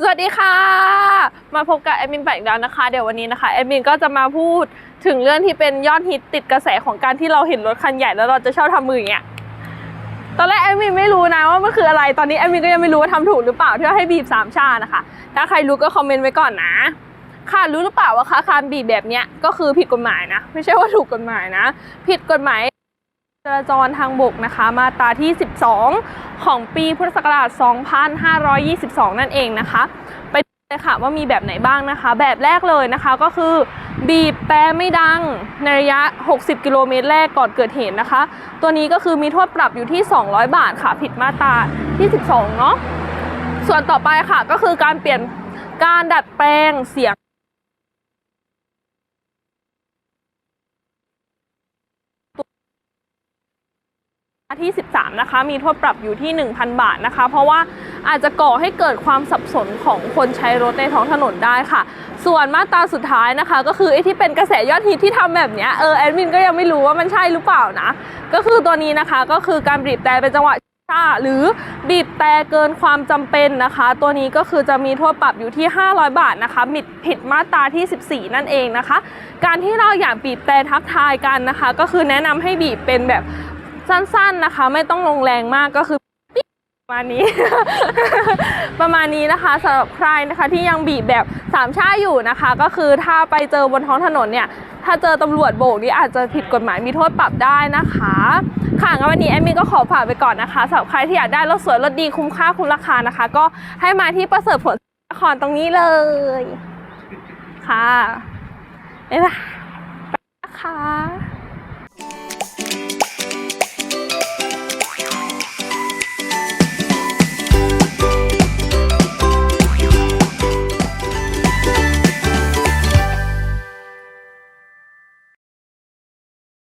สวัสดีค่ะ มาพบกับแอดมินแปลกแล้วนะคะ เดี๋ยววันนี้นะคะแอดมินก็จะมาพูดถึงเรื่องที่เป็นยอดฮิตติดกระแสของการที่เราเห็นรถคันใหญ่แล้วเราจะชอบทำมืออย่างเงี้ยตอนแรกแอดมินไม่รู้นะว่ามันคืออะไรตอนนี้แอดมินก็ยังไม่รู้ว่าทำถูกหรือเปล่าที่ว่าให้บีบสามชานะคะ ถ้าใครรู้ก็คอมเมนต์ไว้ก่อนนะค่ะรู้หรือเปล่าว่าคะการบีบแบบเนี้ยก็คือผิดกฎหมายนะ ไม่ใช่ว่าถูกกฎหมายนะ ผิดกฎหมาย จราจรทางบกนะคะมาตราที่ 12 ของปีพุทธศักราช 2522 นั่นเองนะคะ ไปดูเลยค่ะว่ามีแบบไหนบ้างนะคะ แบบแรกเลยนะคะก็คือ บีบแต่ไม่ดังในระยะ 60 กิโลเมตรแรกก่อนเกิดเหตุนะคะ ตัวนี้ก็คือมีโทษปรับอยู่ที่ 200 บาทค่ะ ผิดมาตราที่ 12 เนาะส่วนต่อไปค่ะก็คือการเปลี่ยนการดัดแปลงเสียง ที่ 13 นะคะ มีโทษปรับอยู่ที่ 1,000 บาทนะคะ เพราะว่าอาจจะก่อให้เกิดความสับสนของคนใช้รถในท้องถนนได้ค่ะ ส่วนมาตราสุดท้ายนะคะ ก็คือไอ้ที่เป็นกระแสยอดฮิตที่ทำแบบเนี้ยเออแอดมินก็ยังไม่รู้ว่ามันใช่หรือเปล่านะ ก็คือตัวนี้นะคะก็คือการบีบแต่เป็นจังหวะช้าหรือบีบแต่เกินความจำเป็นนะคะ ตัวนี้ก็คือจะมีโทษปรับอยู่ที่ 500 บาทนะคะผิดผิดมาตราที่ 14 นั่นเองนะคะ การที่เราอยากบีบแต่ทักทายกันนะคะ ก็คือแนะนำให้บีบเป็นแบบ สั้นๆนะคะ ไม่ต้องลงแรงมากก็คือประมาณนี้ ประมาณนี้นะคะสำหรับใครนะคะที่ยังบีบแบบสามชาอยู่นะคะ ก็คือถ้าไปเจอบนท้องถนนเนี่ยถ้าเจอตำรวจโบกนี่อาจจะผิดกฎหมายมีโทษปรับได้นะคะ ค่ะงั้นวันนี้แอมมี่ก็ขอฝากไปก่อนนะคะสำหรับใครที่อยากได้รถสวยรถดีคุ้มค่าคุ้มราคานะคะ ก็ให้มาที่ประเสริฐผลนครตรงนี้เลย ค่ะบ๊ายบายไปนะคะ